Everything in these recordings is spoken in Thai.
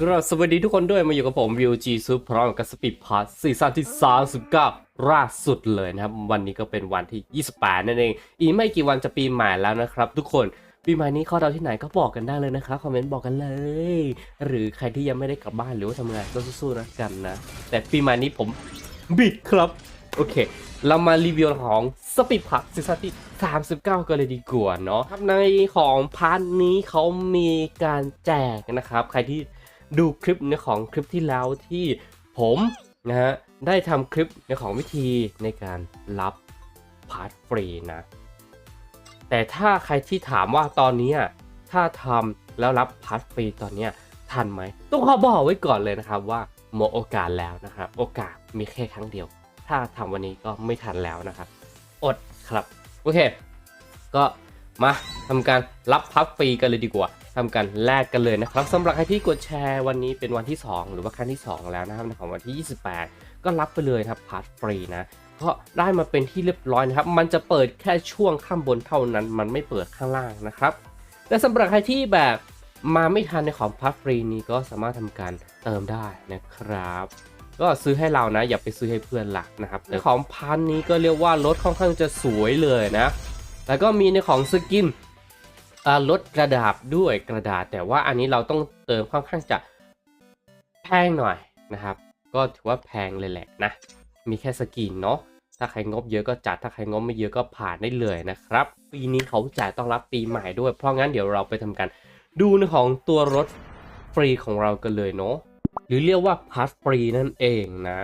ก็สวัสดีทุกคนด้วยมาอยู่กับผม VG ซูพร้อมกับสปีดพาร์ทซีซั่นที่39ล่าสุดเลยนะครับ วันนี้ก็เป็นวันที่ 28 นั่นเอง อีกไม่กี่วันจะปีใหม่แล้วนะครับ ทุกคนปีใหม่นี้เข้าดาวที่ไหนก็บอกกันได้เลยนะครับคอมเมนต์บอกกันเลย หรือใครที่ยังไม่ได้กลับบ้านหรือว่าทำงานก็สู้ๆนะกันนะ แต่ปีใหม่นี้ผมบิดครับ โอเค เรามารีวิวของสปีดพักซีซั่นที่39กันเลยดีกว่าเนาะครับในของพาร์ทนี้เขามีการแจกนะครับ ใครที่ ดูคลิปในของคลิปที่แล้วที่ผมนะฮะได้ทำคลิปในของวิธีในการรับพาร์ทฟรีนะ แต่ถ้าใครที่ถามว่าตอนนี้ถ้าทำแล้วรับพาร์ทฟรีตอนนี้ทันไหมต้องขอบอกไว้ก่อนเลยนะครับว่าหมดโอกาสแล้วนะครับ โอกาสมีแค่ครั้งเดียว ถ้าทำวันนี้ก็ไม่ทันแล้วนะครับ อดครับ โอเค ก็มาทำการรับพับฟรีกันเลยดีกว่า ทำการแลกกันเลยนะครับสำหรับใครที่กดแชร์วันนี้เป็นวันที่ 2 หรือว่าครั้งที่ 2 แล้วนะครับของวันที่ 28 ก็รับไปเลยครับพาร์ทฟรีนะก็ได้มาเป็นที่เรียบร้อยนะครับ มันจะเปิดแค่ช่วงข้างบนเท่านั้น มันไม่เปิดข้างล่างนะครับแต่สำหรับใครที่แบบมาไม่ทันในของพาร์ทฟรีนี้ก็สามารถทำการเติมได้นะครับ ก็ซื้อให้เรานะ อย่าไปซื้อให้เพื่อนหลักนะครับในของพันนี้ก็เรียกว่ารถค่อนข้างจะสวยเลยนะแล้วก็มีในของสกิน อ่ารถกระดาษด้วยกระดาษ แต่ว่าอันนี้เราต้องเติมค่อนข้างจะแพงหน่อยนะครับ ก็ถือว่าแพงเลยแหละนะ มีแค่สกินเนาะถ้าใครงบเยอะก็จัดถ้าใครงบไม่เยอะก็ผ่านได้เลยนะครับ ปีนี้เขาจ่ายต้องรับปีใหม่ด้วย เพราะงั้นเดี๋ยวเราไปทำการดูในของตัวรถฟรีของเรากันเลยเนาะหรือเรียกว่าพาสฟรีนั่นเองนะ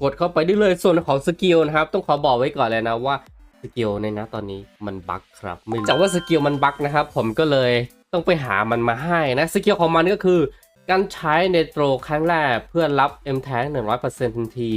กดเข้าไปได้เลยส่วนของสกิลนะครับ ต้องขอบอกไว้ก่อนเลยนะว่า สกิลในนะตอนนี้มันบั๊กครับไม่จากว่าสกิลมันบั๊กนะครับ ผมก็เลยต้องไปหามันมาให้นะสกิลของมันก็คือ การใช้เนโตรครั้งแรกเพื่อรับ M Tank 100%ทันที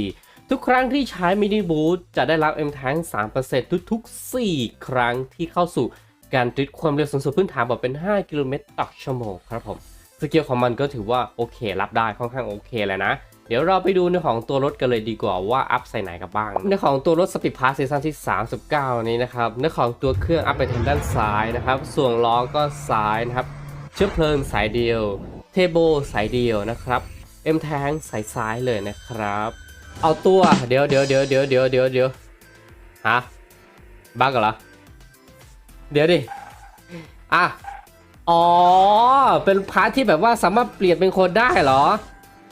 ทุกครั้งที่ใช้มินิบูทจะได้รับ M Tank 3%ทุกๆ 4 ครั้งที่เข้าสู่การดริฟความเร็วสูงสุดพื้นฐานบอกเป็น 5 กิโลเมตรต่อชั่วโมงครับผมสกิลของมันก็ถือว่าโอเครับได้ค่อนข้างโอเคเลยนะ เดี๋ยวเราไปดูในของตัวรถกันเลยดีกว่าว่าอัพใส่ไหนกันบ้าง ในของตัวรถสปีดพาร์ซีซั่นที่ 39 นี้นะครับในของตัวเครื่องอัพไปทางด้านซ้ายนะครับ ส่วนล้อก็ซ้ายนะครับ เชื้อเพลิงสายเดียว เทโบสายเดียวนะครับ เอ็มแทงสายซ้ายเลยนะครับ เอาตัวเดี๋ยวเดี๋ยวเดี๋ยวเดี๋ยวเดี๋ยวเดี๋ยวเดี๋ยวฮะบั๊กเหรอ เดี๋ยวดิ อะ อ๋อ เป็นพาร์ทที่แบบว่าสามารถเปลี่ยนเป็นคนได้เหรอ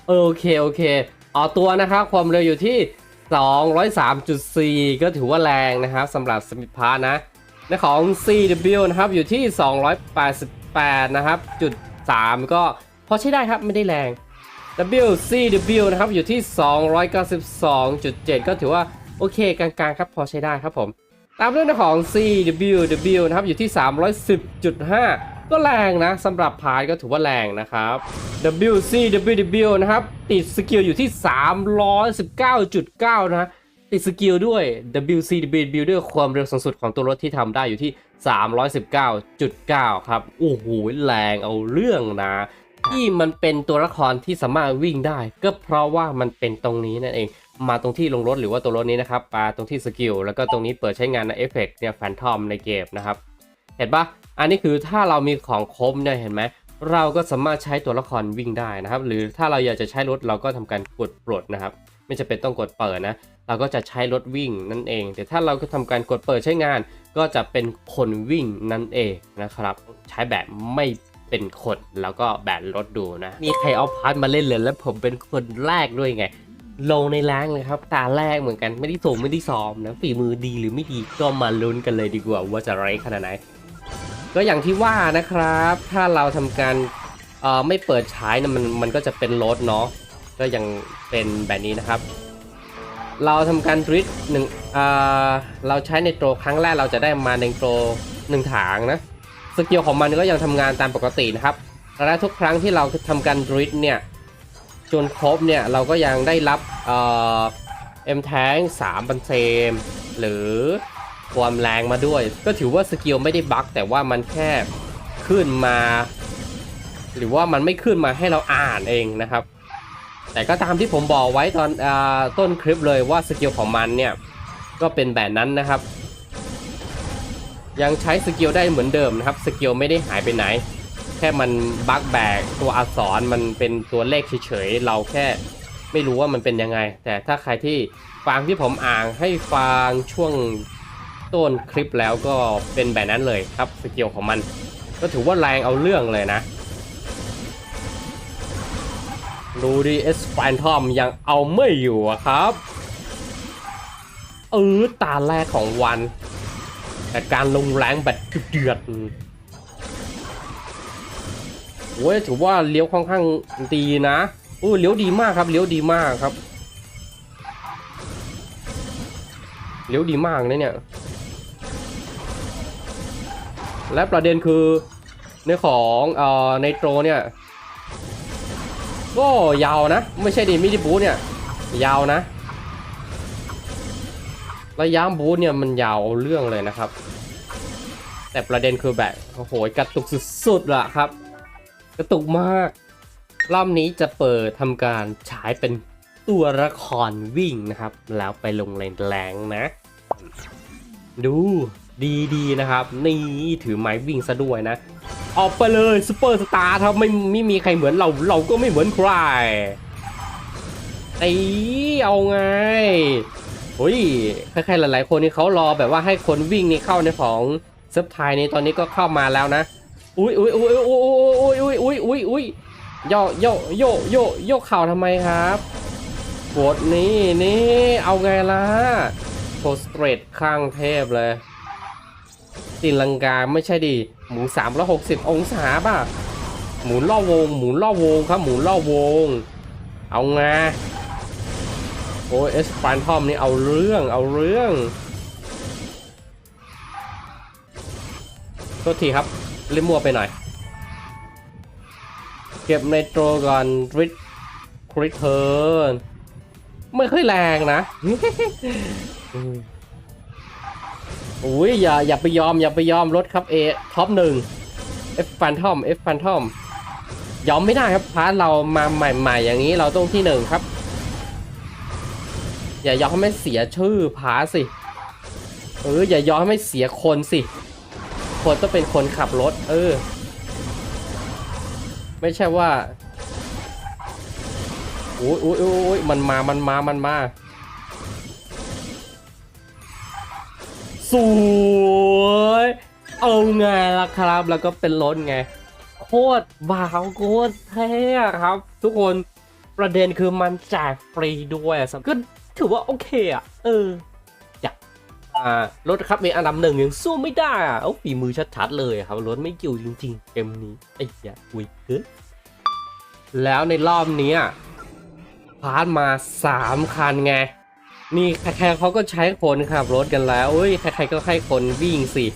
โอเคโอเคเอาตัวนะครับความเร็วอยู่ที่ 203.4 ก็ถือว่าแรงนะครับสำหรับสมิธพาร์นะในของ CW นะครับอยู่ที่ 288 นะครับจุด 3 ก็พอใช้ได้ครับไม่ได้แรง WCW นะครับอยู่ที่ 292.7 ก็ถือว่าโอเคกลางๆครับพอใช้ได้ครับผม ตามด้วยในของ CWW นะครับ อยู่ที่ 310.5 ก็แรงนะสำหรับพาร์ทก็ถือว่าแรงนะครับ WCWW นะครับ ติดสกิลอยู่ที่ 319.9 นะติดสกิลด้วย WCWW ด้วยความเร็วสูงสุดของตัวรถที่ทำได้อยู่ที่ 319.9 ครับ โอ้โห แรงเอาเรื่องนะ ที่มันเป็นตัวละครที่สามารถวิ่งได้ ก็เพราะว่ามันเป็นตรงนี้นั่นเอง มาตรงที่ลงรถหรือว่าตัวรถนี้นะครับมาตรงที่สกิลแล้วก็ตรงนี้เปิดใช้งานในเอฟเฟกต์เนี่ยแฟนทอมในเกมนะครับ เห็นปะอันนี้คือถ้าเรามีของครบเนี่ยเห็นไหมเราก็สามารถใช้ตัวละครวิ่งได้นะครับ หรือถ้าเราอยากจะใช้รถเราก็ทำการกดปลดนะครับ ไม่จำเป็นต้องกดเปิดนะ เราก็จะใช้รถวิ่งนั่นเอง แต่ถ้าเราก็ทำการกดเปิดใช้งาน ก็จะเป็นคนวิ่งนั่นเองนะครับ ใช้แบบไม่เป็นคนแล้วก็แบบรถดูนะ มีใครเอาพาร์ทมาเล่นเลยแล้วผมเป็นคนแรกด้วยไง ลงในแรงเลยครับตาแรกเหมือนกันไม่ได้ส่งไม่ได้ซ้อมนะฝีมือดีหรือไม่ดีก็มาลุ้นกันเลยดีกว่าว่าจะไรขนาดไหน ก็อย่างที่ว่านะครับ ถ้าเราทำการเอ่อไม่เปิดใช้นะมันมันก็จะเป็นรถเนาะก็ยังเป็นแบบนี้นะครับ เราทำการดริฟต์หนึ่งเอ่อเราใช้ในโตรครั้งแรกเราจะได้มาในโตรหนึ่งถางนะสกิลของมันก็ยังทำงานตามปกตินะครับและทุกครั้งที่เราทำการดริฟต์เนี่ย จนครบเนี่ยเราก็ยังได้รับเอ่อเอ็มแทงสามพันเซมหรือความแรงมาด้วย ก็ถือว่าสกิลไม่ได้บั๊กแต่ว่ามันแค่ขึ้นมา หรือว่ามันไม่ขึ้นมาให้เราอ่านเองนะครับ แต่ก็ตามที่ผมบอกไว้ตอนอต้นคลิปเลยว่าสกิลของมันเนี่ยก็เป็นแบบนั้นนะครับ ยังใช้สกิลได้เหมือนเดิมนะครับสกิลไม่ได้หายไปไหน ค่มันบั๊กแบกตัวอักษรมันเป็นตัวเลขเฉยๆเราแค่ไม่รู้ว่ามันเป็นยังไง แต่ถ้าใครที่ฟังที่ผมอ่านให้ฟังช่วงต้นคลิปแล้วก็เป็นแบบนั้นเลยครับสกิลของมัน ก็ถือว่าแรงเอาเรื่องเลยนะดูดิเอสแฟนทอมยังเอาไม่อยู่ครับเออตาแรกของวัน แต่การลงแรงแบบเดือด อ้ยถือว่าเลี้ยวค่อนข้างดีนะโอ้เลี้ยวดีมากครับ เลี้ยวดีมากครับ เลี้ยวดีมากนะเนี่ย และประเด็นคือในของเอ่อในโตรเนี่ยก็ยาวนะ ไม่ใช่ดิมิดิบูเนี่ย ยาวนะระยะบูเนี่ยมันยาวเอาเรื่องเลยนะครับ แต่ประเด็นคือแบบโอ้โหกระตุกสุดๆล่ะครับ กระตุกมากรอบนี้จะเปิดทำการฉายเป็นตัวละครวิ่งนะครับ แล้วไปลงแรงๆนะ ดูดีๆนะครับ นี่ถือไม้วิ่งซะด้วยนะ ออกไปเลยซูเปอร์สตาร์ถ้าไม่ไม่มีใครเหมือนเราเราก็ไม่เหมือนใครไอ้เอาไงโอ้ยใครๆหลายๆคนนี่เขารอแบบว่าให้คนวิ่งนี่เข้าในของเซิร์ฟไทยนี่ตอนนี้ก็เข้ามาแล้วนะ อุ้ยอุ้ยอุ้ยอุ้ยอุ้ยอุ้ยอุ้ยอุ้ยอุ้ยโยโยโยโยโยเข่าทำไมครับกดนี่นี่เอาไงล่ะโคสเตรทข้างเทพเลยตีลังกาไม่ใช่ดิหมู360 องศาป่ะ หมุนล่อวง หมุนล่อวงครับ หมุนล่อวง เอาไงโอ้เอสปานทอมนี่เอาเรื่องเอาเรื่องโทษทีครับ เล่นมัวไปหน่อย เก็บไนโตรกอนริดคริเทิร์นไม่ค่อยแรงนะอุ้ยอย่าอย่าไปยอม อย่าไปยอมรถครับเอท็อปหนึ่งเอฟฟันทอมเอฟฟันทอมยอมไม่ได้ครับพาร์ทเรามาใหม่ๆ อย่างนี้เราต้องที่หนึ่งครับ อย่ายอมให้เสียชื่อพาร์ทสิเอออย่ายอมให้เสียคนสิ คนต้องเป็นคนขับรถ เออ ไม่ใช่ว่าโอ้ยโอ้ยโอ้ยมันมามันมามันมาสวยเอาไงล่ะครับ แล้วก็เป็นรถไง โคตรว้าวโคตรเท่ครับ ทุกคนประเด็นคือมันแจกฟรีด้วยก็ถือว่าโอเคอะเออออ รถครับมีอันดับหนึ่งยังสู้ไม่ได้อะเอาฝีมือชัดๆเลยครับรถไม่เกี่ยวจริงๆเกมนี้ไอ้ยาวิเกินแล้วในรอบนี้พาร์ทมา 3 คันไง นี่ใครๆเขาก็ใช้คนขับรถกันแล้วเอ้ยใครๆก็ให้คนวิ่งสิ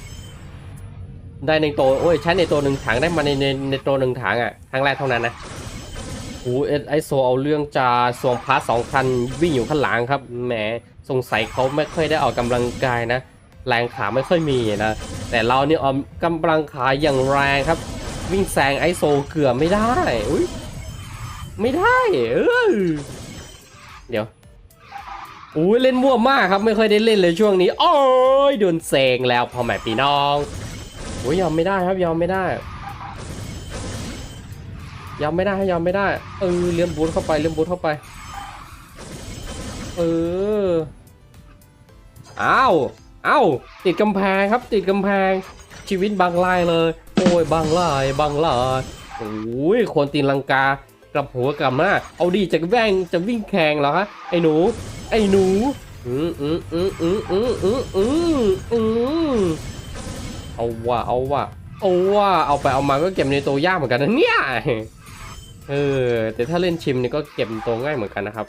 ได้ในตัวโอ้ยใช้ในตัวหนึ่งถังได้มาในในในตัวหนึ่งถังอะครั้งแรกเท่านั้นนะ โอ้เอสไอโซเอาเรื่องจะสวงพาสองคันวิ่งอยู่ข้างหลังครับแหมสงสัยเขาไม่ค่อยได้ออกกำลังกายนะ แรงขาไม่ค่อยมีนะ แต่เราเนี่ยออกกำลังขาอย่างแรงครับ วิ่งแซงไอโซเกือบไม่ได้อุ้ยไม่ได้เออเดี๋ยวอุ้ยเล่นมั่วมากครับไม่ค่อยได้เล่นเลยช่วงนี้ โอ้ยโดนเซงแล้วพอแม่ปีน้องโอ้ยยอมไม่ได้ครับยอมไม่ได้ ยอมไม่ได้ให้ยอมไม่ได้ เออเลี้ยมบูทเข้าไปเลี้ยมบูทเข้าไป เอออ้าวอ้าวติดกำแพงครับ ติดกำแพง ชีวิตบางลายเลย โอ้ยบางลายบางลายโอ้ยคนตีนลังกากลับหัวกลับหน้า เอาดีจะแว่งจะวิ่งแข่งเหรอฮะไอ้หนู ไอ้หนู อืมอืมอืมอืมอืมอืมอืมอืมเอาว่าเอาว่าเอาว่าเอาไปเอามาก็เก็บในตัวยากเหมือนกันนะเนี่ย เออ แต่ถ้าเล่นชิมนี่ก็เก็บตัวง่ายเหมือนกันนะครับ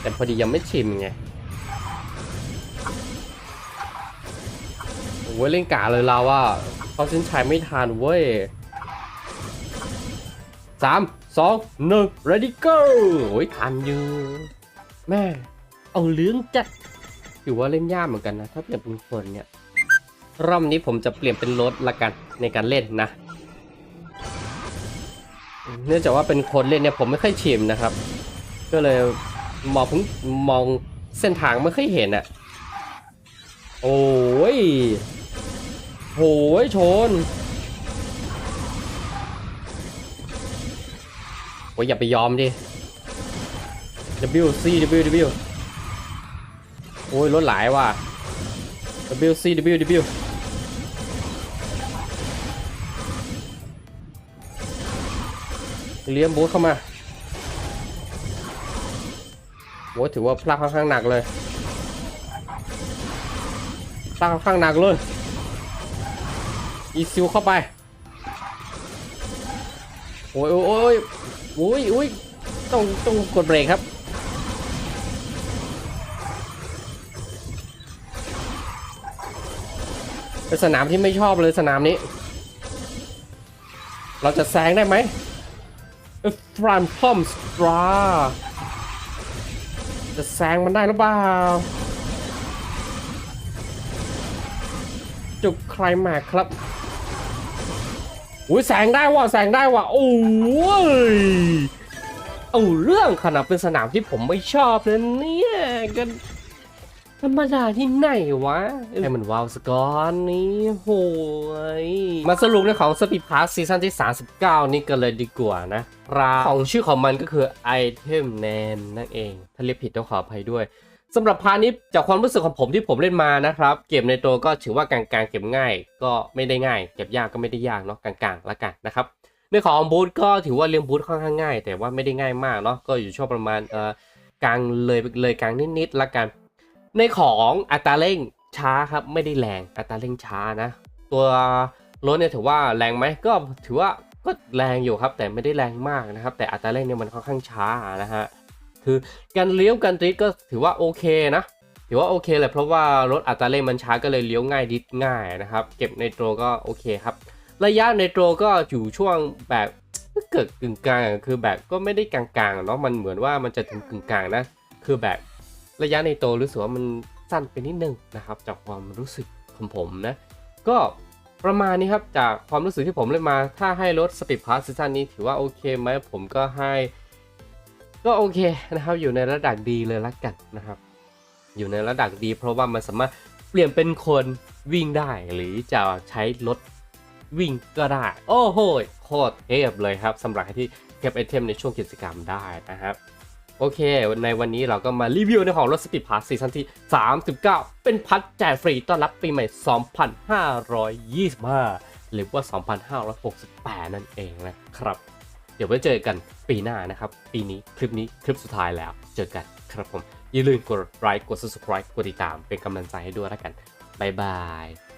แต่พอดียังไม่ชิมไงโอ้ยเล่นกาเลยเราว่าเขาเส้นชัยไม่ทันเว้ยสามสองหนึ่ง ready go โอ้ยทันอยู่ แม่ เอาเรื่องจัดถือว่าเล่นยากเหมือนกันนะ ถ้าเปลี่ยนเป็นคนเนี่ยรอบนี้ผมจะเปลี่ยนเป็นรถละกันในการเล่นนะ เนื่องจากว่าเป็นคนเล่นเนี่ยผมไม่ค่อยชิมนะครับ ก็เลยมองพึ่งมองเส้นทางไม่ค่อยเห็นอะ่ะ โอ้ยโอ้ยชนโอ้ยอย่าไปยอมดิ W C W W โอ้ยรถหลายว่ะ W C W W เลี้ยมบูธเข้ามาโอ้ถือว่าพลาดค่อนข้างหนักเลยพลาดค่อนข้างหนักเลยอีซิวเข้าไปโอ้ยโอ้ยโอ้ยโอ้ยโอ้ยต้องต้องกดเบรกครับเป็นสนามที่ไม่ชอบเลยสนามนี้ เราจะแซงได้ไหม ฟรานพอมสตราจะแซงมันได้หรือเปล่าจุดใครมาครับอุ้ยแสงได้ว่ะแสงได้ว่ะโอ้ยเอาเรื่องขนาดเป็นสนามที่ผมไม่ชอบเลยเนี่ยกัน ธรรมดาที่ไหนวะ ให้มันว้าวสกอนนี่โหยมาสรุปในของสปีดพาร์ซีซั่นที่ 39 นี่กันเลยดีกว่านะราของชื่อของมันก็คือไอเทมแนนนั่นเอง ถ้าเรียกผิดต้องขออภัยด้วยสำหรับพาร์ทนี้จากความรู้สึกของผมที่ผมเล่นมานะครับ เก็บในตัวก็ถือว่ากลางๆ เก็บง่าย ก็ไม่ได้ง่าย เก็บยากก็ไม่ได้ยากเนาะกลางๆละกันนะครับในของบูธก็ถือว่าเลี้ยงบูธค่อนข้างง่าย แต่ว่าไม่ได้ง่ายมากเนาะก็อยู่ช่วงประมาณเอ่อกลางเลยเลยกลางนิดๆละกัน ในของอัตราเร่งช้าครับไม่ได้แรงอัตราเร่งช้านะ ตัวรถเนี่ยถือว่าแรงไหมก็ถือว่าก็แรงอยู่ครับ แต่ไม่ได้แรงมากนะครับ แต่อัตราเร่งเนี่ยมันค่อนข้างช้านะฮะคือการเลี้ยวการดริฟต์ก็ถือว่าโอเคนะถือว่าโอเคเลยเพราะว่ารถอัตราเร่งมันช้าก็เลยเลี้ยวง่ายดริฟต์ง่ายนะครับ เก็บในโตรก็โอเคครับ ระยะในโตรก็อยู่ช่วงแบบเกิดกึ่งกลางคือแบบก็ไม่ได้กลางๆเนาะมันเหมือนว่ามันจะถึงกึ่งกลางนะ คือแบบ ระยะในโตรรู้สึกว่ามันสั้นไปนิดนึงนะครับ จากความรู้สึกของผมนะ ก็ประมาณนี้ครับ จากความรู้สึกที่ผมเล่นมา ถ้าให้รถสปีดพาร์ซีซั่นนี้ถือว่าโอเคไหมผมก็ให้ ก็โอเคนะครับ อยู่ในระดับดีเลยละกันนะครับ อยู่ในระดับดี เพราะว่ามันสามารถเปลี่ยนเป็นคนวิ่งได้หรือจะใช้รถวิ่งก็ได้ โอ้โหโคตรเทพเลยครับสำหรับใครที่เก็บไอเทมในช่วงกิจกรรมได้นะครับ โอเค ในวันนี้เราก็มารีวิวในของรถสปีดพาร์ซีซั่นที่ 39 เป็นพัดแจกฟรีต้อนรับปีใหม่ 2525 หรือว่า 2568 นั่นเองนะครับ เดี๋ยวไว้เจอกันปีหน้านะครับ ปีนี้คลิปนี้คลิปสุดท้ายแล้วเจอกันครับผม อย่าลืมกดไลค์กด subscribe กดติดตามเป็นกำลังใจให้ด้วยแล้วกัน บ๊ายบาย